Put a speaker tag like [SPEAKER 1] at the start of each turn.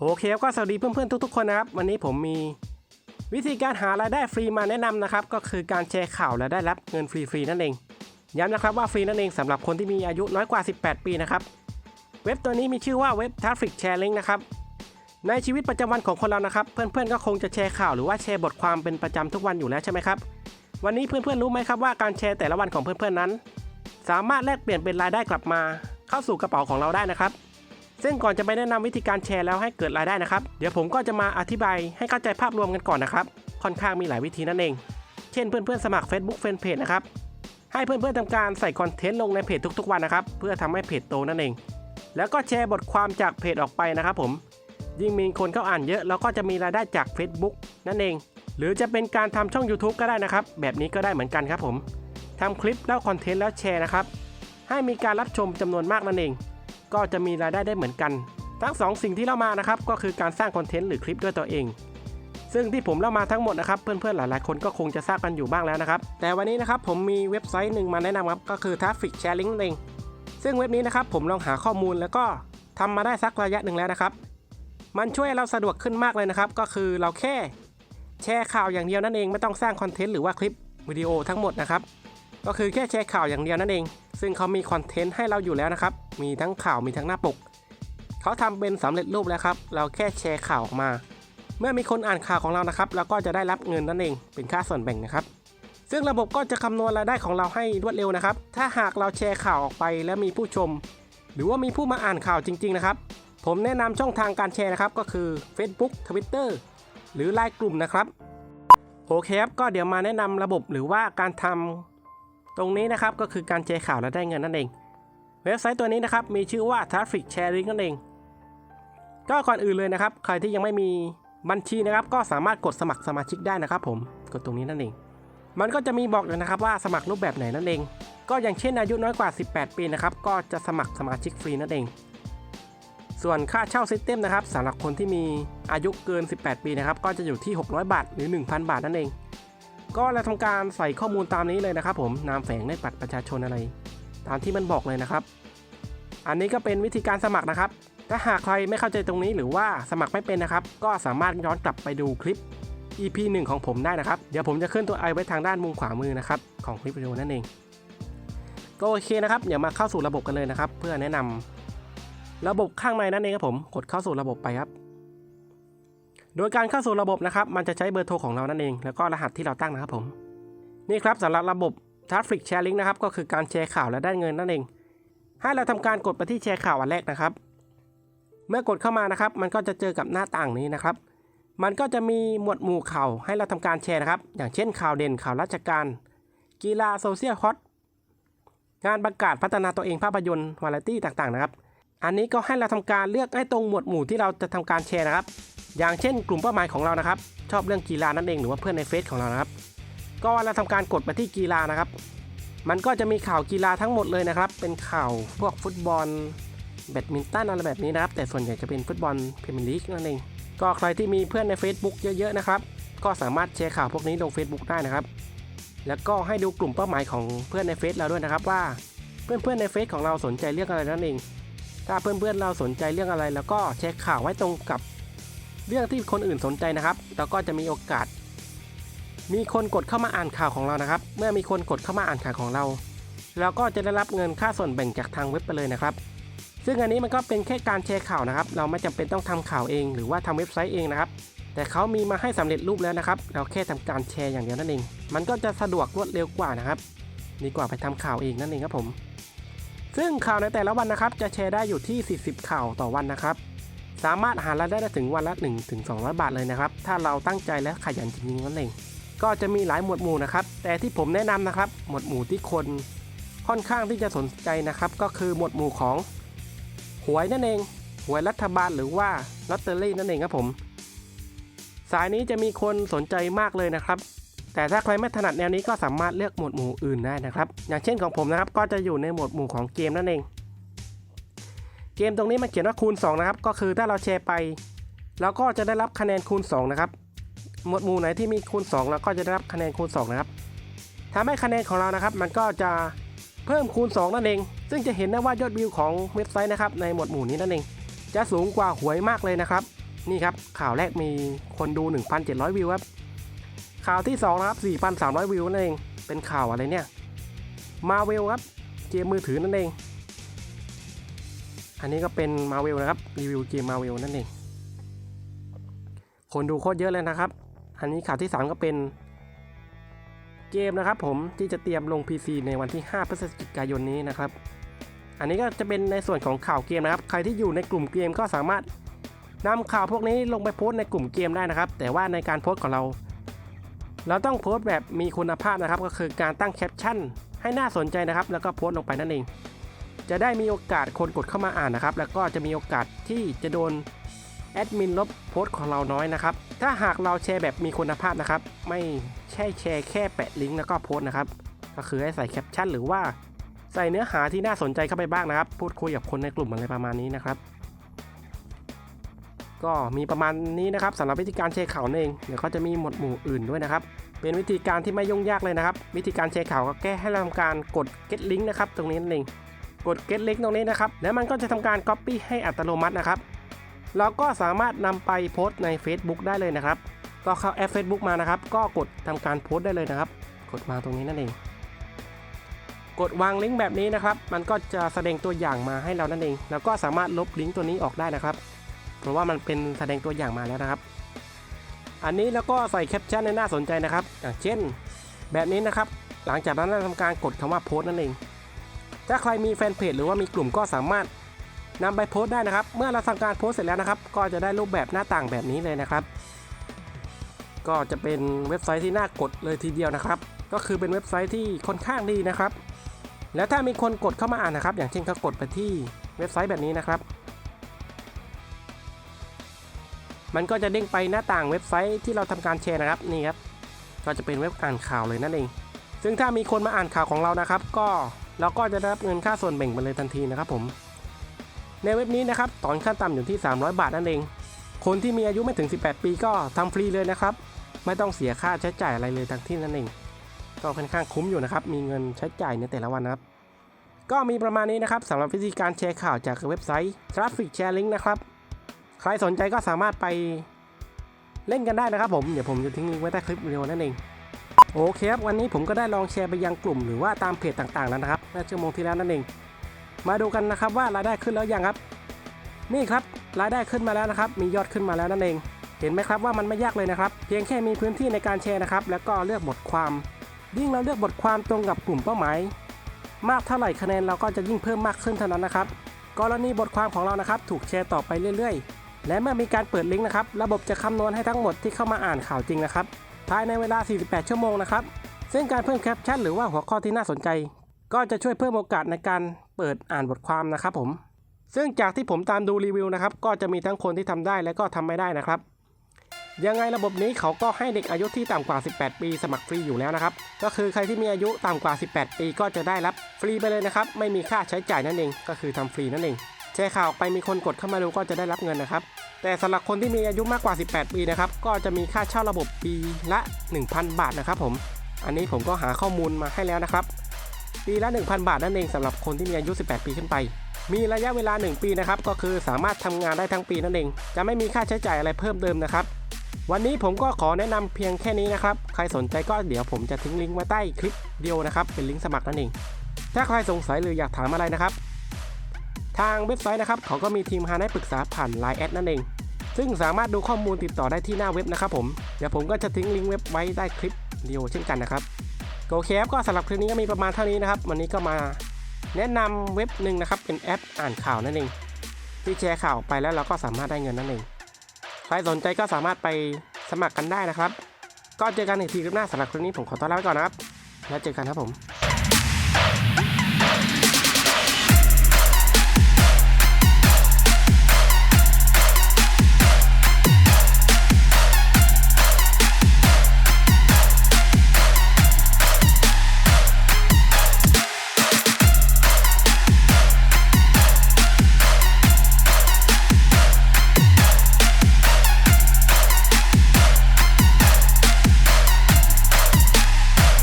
[SPEAKER 1] โอเคก็สวัสดีเพื่อนๆทุกๆคนนะครับ วันนี้ผมมีวิธีการหารายได้ฟรีมาแนะนำนะครับ ก็คือการแชร์ข่าวและได้รับเงินฟรีๆนั่นเองย้ำนะครับว่าฟรีนั่นเองสำหรับคนที่มีอายุน้อยกว่า 18 ปีนะครับ เว็บตัวนี้มีชื่อว่าเว็บ Traffic Sharing นะครับในชีวิตประจำวันของคนเรานะครับ เพื่อนๆก็คงจะแชร์ข่าวหรือว่าแชร์บทความเป็นประจำทุกวันอยู่แล้วใช่ไหมครับวันนี้เพื่อนๆรู้ไหมครับว่าการแชร์แต่ละวันของเพื่อนๆนั้น สามารถแลกเปลี่ยนเป็นรายได้กลับมา เข้าสู่กระเป๋าของเราได้นะครับ ซึ่งก่อนจะไปแนะนำวิธีการแชร์แล้วให้เกิดรายได้นะครับ เดี๋ยวผมก็จะมาอธิบายให้เข้าใจภาพรวมกันก่อนนะครับ ค่อนข้างมีหลายวิธีนั่นเอง เช่นเพื่อนๆสมัคร Facebook Fanpage นะครับ ให้เพื่อนๆทำการใส่คอนเทนต์ลงในเพจทุกๆวันนะครับ เพื่อทำให้เพจโตนั่นเอง แล้วก็แชร์บทความจากเพจออกไปนะครับผม ยิ่งมีคนเข้าอ่านเยอะแล้วก็จะมีรายได้จาก Facebook นั่นเอง หรือจะเป็นการทำช่อง YouTube ก็ได้นะครับ แบบนี้ก็ได้เหมือนกันครับผมทำคลิปแล้วคอนเทนต์แล้วแชร์นะครับ ให้มีการรับชมจำนวนมากนั่นเอง ก็จะมีรายได้ได้เหมือนกัน ทั้งสองสิ่งที่เล่ามานะครับก็คือการสร้างคอนเทนต์หรือคลิปด้วยตัวเอง ซึ่งที่ผมเล่ามาทั้งหมดนะครับเพื่อนๆหลายๆคนก็คงจะทราบกันอยู่บ้างแล้วนะครับ แต่วันนี้นะครับผมมีเว็บไซต์หนึ่งมาแนะนำครับก็คือ Traffic Sharing เองซึ่งเว็บนี้นะครับผมลองหาข้อมูลแล้วก็ทำมาได้สักระยะหนึ่งแล้วนะครับ มันช่วยเราสะดวกขึ้นมากเลยนะครับ ก็คือเราแค่แชร์ข่าวอย่างเดียวนั่นเองไม่ต้องสร้างคอนเทนต์หรือว่าคลิปวิดีโอทั้งหมดนะครับ ก็คือแค่แชร์ข่าวอย่างเดียวนั่นเอง ซึ่งเขามีคอนเทนต์ให้เราอยู่แล้วนะครับ มีทั้งข่าวมีทั้งหน้าปก เขาทำเป็นสำเร็จรูปแล้วครับ เราแค่แชร์ข่าวออกมา เมื่อมีคนอ่านข่าวของเรานะครับเราก็จะได้รับเงินนั่นเอง เป็นค่าส่วนแบ่งนะครับ ซึ่งระบบก็จะคำนวณรายได้ของเราให้รวดเร็วนะครับ ถ้าหากเราแชร์ข่าวออกไปแล้วมีผู้ชม หรือว่ามีผู้มาอ่านข่าวจริง ๆ นะครับ ผมแนะนำช่องทางการแชร์นะครับ ก็คือ Facebook Twitter หรือไลน์กลุ่มนะครับโอเคครับก็เดี๋ยวมาแนะนำระบบหรือว่าการทำ ตรงนี้นะครับก็คือการแชร์ข่าวและได้เงินนั่นเอง เว็บไซต์ตัวนี้นะครับมีชื่อว่า Traffic Sharing นั่นเอง ก็ก่อนอื่นเลยนะครับ ใครที่ยังไม่มีบัญชีนะครับก็สามารถกดสมัครสมาชิกได้นะครับ ผมกดตรงนี้นั่นเอง มันก็จะมีบอกเลยนะครับว่าสมัครรูปแบบไหนนั่นเอง ก็อย่างเช่นอายุน้อยกว่า 18 ปีนะครับก็จะสมัครสมาชิกฟรีนั่นเอง ส่วนค่าเช่าซิสเต็มนะครับสำหรับคนที่มีอายุเกิน 18 ปีนะครับก็จะอยู่ที่ 600 บาทหรือ 1,000 บาทนั่นเอง ก็เราทำการใส่ข้อมูลตามนี้เลยนะครับผมนามแฝงในบัตรประชาชนอะไร ตามที่มันบอกเลยนะครับ อันนี้ก็เป็นวิธีการสมัครนะครับ ถ้าหากใครไม่เข้าใจตรงนี้หรือว่าสมัครไม่เป็นนะครับ ก็สามารถย้อนกลับไปดูคลิป EP 1 ของผมได้นะครับ เดี๋ยวผมจะขึ้นตัวไอไว้ทางด้านมุมขวามือนะครับของคลิปวิดีโอนั่นเอง ก็โอเคนะครับเดี๋ยวมาเข้าสู่ระบบกันเลยนะครับ เพื่อแนะนำระบบข้างในนั่นเองครับผมกดเข้าสู่ระบบไปครับ โดยการเข้าสู่ระบบนะครับมันจะใช้เบอร์โทรของเรานั่นเอง แล้วก็รหัสที่เราตั้งนะครับผม นี่ครับสำหรับระบบ Traffic Sharing นะครับก็คือการแชร์ข่าวและได้เงินนั่นเอง ให้เราทำการกดไปที่แชร์ข่าวอันแรกนะครับ เมื่อกดเข้ามานะครับ มันก็จะเจอกับหน้าต่างนี้นะครับ มันก็จะมีหมวดหมู่ข่าวให้เราทำการแชร์นะครับ อย่างเช่นข่าวเด่นข่าวราชการ กีฬาโซเชียลฮอตงานประกาศพัฒนาตัวเองภาพยนตร์วาไรตี้ต่างๆนะครับ อันนี้ก็ให้เราทำการเลือกให้ตรงหมวดหมู่ที่เราจะทำการแชร์นะครับ อย่างเช่นกลุ่มเป้าหมายของเรานะครับ ชอบเรื่องกีฬานั่นเองหรือว่าเพื่อนในเฟซของเรานะครับ ก็เราทำการกดไปที่กีฬานะครับ มันก็จะมีข่าวกีฬาทั้งหมดเลยนะครับ เป็นข่าวพวกฟุตบอลแบดมินตันอะไรแบบนี้นะครับ แต่ส่วนใหญ่จะเป็นฟุตบอลพรีเมียร์ลีกนั่นเอง ก็ใครที่มีเพื่อนใน Facebook เยอะๆนะครับ ก็สามารถแชร์ข่าวพวกนี้ลง Facebook ได้นะครับ แล้วก็ให้ดูกลุ่มเป้าหมายของเพื่อนในเฟซเราด้วยนะครับว่าเพื่อนๆในเฟซของเราสนใจเรื่องอะไรนั่นเอง ถ้าเพื่อนๆเราสนใจเรื่องอะไร แล้วก็แชร์ข่าวไว้ตรงกับ เรื่องที่คนอื่นสนใจนะครับ เราก็จะมีโอกาส มีคนกดเข้ามาอ่านข่าวของเรานะครับ เมื่อมีคนกดเข้ามาอ่านข่าวของเรา เราก็จะได้รับเงินค่าส่วนแบ่งจากทางเว็บไปเลยนะครับ ซึ่งอันนี้มันก็เป็นแค่การแชร์ข่าวนะครับ เราไม่จำเป็นต้องทำข่าวเอง หรือว่าทำเว็บไซต์เองนะครับ แต่เขามีมาให้สำเร็จรูปแล้วนะครับ เราแค่ทำการแชร์อย่างเดียวนั่นเอง มันก็จะสะดวกรวดเร็วกว่านะครับ ดีกว่าไปทำข่าวเองนั่นเองครับผม ซึ่งข่าวในแต่ละวันนะครับ จะแชร์ได้อยู่ที่ 40 ข่าวต่อวันนะครับ สามารถหารายได้ได้ถึงวันละ1ถึง200 บาทเลยนะครับ ถ้าเราตั้งใจและขยันจริงๆนั่นเองก็จะมีหลายหมวดหมู่นะครับ แต่ที่ผมแนะนำนะครับ หมวดหมู่ที่คนค่อนข้างที่จะสนใจนะครับ ก็คือหมวดหมู่ของหวยนั่นเองหวยรัฐบาลหรือว่าลอตเตอรี่นั่นเองครับผม สายนี้จะมีคนสนใจมากเลยนะครับ แต่ถ้าใครไม่ถนัดแนวนี้ก็สามารถเลือกหมวดหมู่อื่นได้นะครับ อย่างเช่นของผมนะครับ ก็จะอยู่ในหมวดหมู่ของเกมนั่นเอง เกมตรงนี้มันเขียนว่าคูณ 2 นะครับ ก็คือถ้าเราแชร์ไปเราก็จะได้รับคะแนนคูณ 2 นะครับ หมวดหมู่ไหนที่มีคูณ 2 เราก็จะได้รับคะแนนคูณ 2 นะครับทำให้คะแนนของเรานะครับ มันก็จะเพิ่มคูณ 2 นั่นเอง ซึ่งจะเห็นได้ว่ายอดวิวของเว็บไซต์นะครับในหมวดหมู่นี้นั่นเอง จะสูงกว่าหวยมากเลยนะครับ นี่ครับข่าวแรกมีคนดู 1,700 วิวครับ ข่าวที่2นะครับ 4,300 วิวนั่นเอง เป็นข่าวอะไรเนี่ย มาเวลครับ เกมมือถือนั่นเอง อันนี้ก็เป็นมาเวลนะครับ รีวิวเกมมาเวลนั่นเอง คนดูโคตรเยอะเลยนะครับ อันนี้ข่าวที่ 3 ก็เป็นเกมนะครับผมที่จะเตรียมลง PC ในวันที่ 5 พฤศจิกายนนี้นะครับ อันนี้ก็จะเป็นในส่วนของข่าวเกมนะครับ ใครที่อยู่ในกลุ่มเกมก็สามารถนำข่าวพวกนี้ลงไปโพสต์ในกลุ่มเกมได้นะครับ แต่ว่าในการโพสต์ของเรา เราต้องโพสต์แบบมีคุณภาพนะครับ ก็คือการตั้งแคปชั่นให้น่าสนใจนะครับ แล้วก็โพสต์ลงไปนั่นเอง จะได้มีโอกาสคนกดเข้ามาอ่านนะครับ แล้วก็จะมีโอกาสที่จะโดนแอดมินลบโพสต์ของเราน้อยนะครับ ถ้าหากเราแชร์แบบมีคุณภาพนะครับ ไม่ใช่แชร์แค่แปะลิงก์แล้วก็โพสต์นะครับ ก็คือให้ใส่แคปชั่นหรือว่าใส่เนื้อหาที่น่าสนใจเข้าไปบ้างนะครับ พูดคุยกับคนในกลุ่มอะไรประมาณนี้นะครับ ก็มีประมาณนี้นะครับสำหรับวิธีการแชร์ข่าวนั่นเอง เดี๋ยวก็จะมีหมวดหมู่อื่นด้วยนะครับ เป็นวิธีการที่ไม่ยุ่งยากเลยนะครับ วิธีการแชร์ข่าวก็แค่ให้เราทำการกด get link นะครับ ตรงนี้นั่นเอง กด get link ตรงนี้นะครับ แล้วมันก็จะทำการ copy ให้อัตโนมัตินะครับ เราก็สามารถนำไปโพสต์ใน Facebook ได้เลยนะครับ ก็เข้าแอป Facebook มานะครับ ก็กดทำการโพสต์ได้เลยนะครับ กดวาตรงนี้นั่นเอง กดวางลิงก์แบบนี้นะครับ มันก็จะแสดงตัวอย่างมาให้เรานั่นเอง แล้วก็สามารถลบลิงก์ตัวนี้ออกได้นะครับ เพราะว่ามันเป็นแสดงตัวอย่างมาแล้วนะครับ อันนี้แล้วก็ใส่แคปชั่นในน่าสนใจนะครับ อย่างเช่น แบบนี้นะครับ หลังจากนั้นเราทำการกดคำว่าโพสต์นั่นเอง ถ้าใครมีแฟนเพจหรือว่ามีกลุ่มก็สามารถนำไปโพสต์ได้นะครับ เมื่อเราทำการโพสต์เสร็จแล้วนะครับ ก็จะได้รูปแบบหน้าต่างแบบนี้เลยนะครับ ก็จะเป็นเว็บไซต์ที่น่ากดเลยทีเดียวนะครับ ก็คือเป็นเว็บไซต์ที่ค่อนข้างดีนะครับ แล้วถ้ามีคนกดเข้ามาอ่านนะครับ อย่างเช่นเขากดไปที่เว็บไซต์แบบนี้นะครับ มันก็จะเด้งไปหน้าต่างเว็บไซต์ที่เราทำการแชร์นะครับนี่ครับ ก็จะเป็นเว็บอ่านข่าวเลยนั่นเอง ซึ่งถ้ามีคนมาอ่านข่าวของเรานะครับ ก็ เราก็จะได้รับเงินค่าส่วนแบ่งไปเลยทันทีนะครับผม ในเว็บนี้นะครับตอนขั้นต่ำอยู่ที่ 300 บาทนั่นเอง คนที่มีอายุไม่ถึง 18 ปีก็ทำฟรีเลยนะครับ ไม่ต้องเสียค่าใช้จ่ายอะไรเลยทั้งที่นั่นเอง ก็ค่อนข้างคุ้มอยู่นะครับ มีเงินใช้จ่ายในแต่ละวันนะครับ ก็มีประมาณนี้นะครับสำหรับวิธีการแชร์ข่าวจากเว็บไซต์ Traffic Sharing นะครับ ใครสนใจก็สามารถไปเล่นกันได้นะครับผม เดี๋ยวผมจะทิ้งลิงก์ไว้ใต้คลิปวิดีโอนั่นเอง โอเคครับ วันนี้ผมก็ได้ลองแชร์ไปยังกลุ่มหรือว่าตามเพจต่างๆแล้วนะครับ เมื่อชั่วโมงที่แล้วนั่นเอง มาดูกันนะครับว่ารายได้ขึ้นแล้วยังครับ นี่ครับรายได้ขึ้นมาแล้วนะครับ มียอดขึ้นมาแล้วนั่นเอง เห็นไหมครับว่ามันไม่ยากเลยนะครับ เพียงแค่มีพื้นที่ในการแชร์นะครับ แล้วก็เลือกบทความ ยิ่งเราเลือกบทความตรงกับกลุ่มเป้าหมายมากเท่าไหร่คะแนนเราก็จะยิ่งเพิ่มมากขึ้นเท่านั้นนะครับ กรณีบทความของเรานะครับ ถูกแชร์ต่อไปเรื่อยๆ และเมื่อมีการเปิดลิงก์นะครับ ระบบจะคำนวณให้ทั้งหมดที่เข้ามาอ่านข่าวจริงนะครับ ภายในเวลา 48 ชั่วโมงนะครับ ซึ่งการเพิ่มแคปชั่นหรือว่าหัวข้อที่น่าสนใจ ก็จะช่วยเพิ่มโอกาสในการเปิดอ่านบทความนะครับผม ซึ่งจากที่ผมตามดูรีวิวนะครับ ก็จะมีทั้งคนที่ทำได้และก็ทำไม่ได้นะครับ ยังไงระบบนี้เขาก็ให้เด็กอายุที่ต่ำกว่า 18 ปีสมัครฟรีอยู่แล้วนะครับ ก็คือใครที่มีอายุต่ำกว่า 18 ปีก็จะได้รับฟรีไปเลยนะครับ ไม่มีค่าใช้จ่ายนั่นเอง ก็คือทำฟรีนั่นเองแชร์ข่าวไปมีคนกดเข้ามาดูก็จะได้รับเงินนะครับ แต่สำหรับคนที่มีอายุมากกว่า 18 ปีนะครับ ก็จะมีค่าเช่าระบบปีละ 1,000 บาทนะครับผม อันนี้ผมก็หาข้อมูลมาให้แล้วนะครับ ปีละ 1,000 บาทนั่นเองสำหรับคนที่มีอายุ 18 ปีขึ้นไป มีระยะเวลา 1 ปีนะครับก็คือสามารถทำงานได้ทั้งปีนั่นเอง จะไม่มีค่าใช้จ่ายอะไรเพิ่มเติมนะครับวันนี้ผมก็ขอแนะนำเพียงแค่นี้นะครับ ใครสนใจก็เดี๋ยวผมจะทิ้งลิงก์ไว้ใต้คลิปวิดีโอนะครับ เป็นลิงก์สมัครนั่นเอง ถ้าใครสงสัยหรืออยากถามอะไรนะครับ ทางเว็บไซต์นะครับ เขาก็มีทีมงานให้ปรึกษาผ่าน Line แอดนั่นเอง ซึ่งสามารถดูข้อมูลติดต่อได้ที่หน้าเว็บนะครับผม เดี๋ยวผมก็จะทิ้งลิงก์เว็บไว้ใต้คลิปวิดีโอเช่นกันนะครับ โอเคครับก็สำหรับคลิปนี้ก็มีประมาณเท่านี้นะครับ วันนี้ก็มาแนะนำเว็บหนึ่งนะครับ เป็นแอปอ่านข่าวนั่นเอง ที่แชร์ข่าวไปแล้วเราก็สามารถได้เงินนั่นเอง ใครสนใจก็สามารถไปสมัครกันได้นะครับ ก็เจอกันอีกทีคลิปหน้าสำหรับคลิปนี้ผมขอต้อนรับไว้ก่อนนะครับ แล้วเจอกันครับผม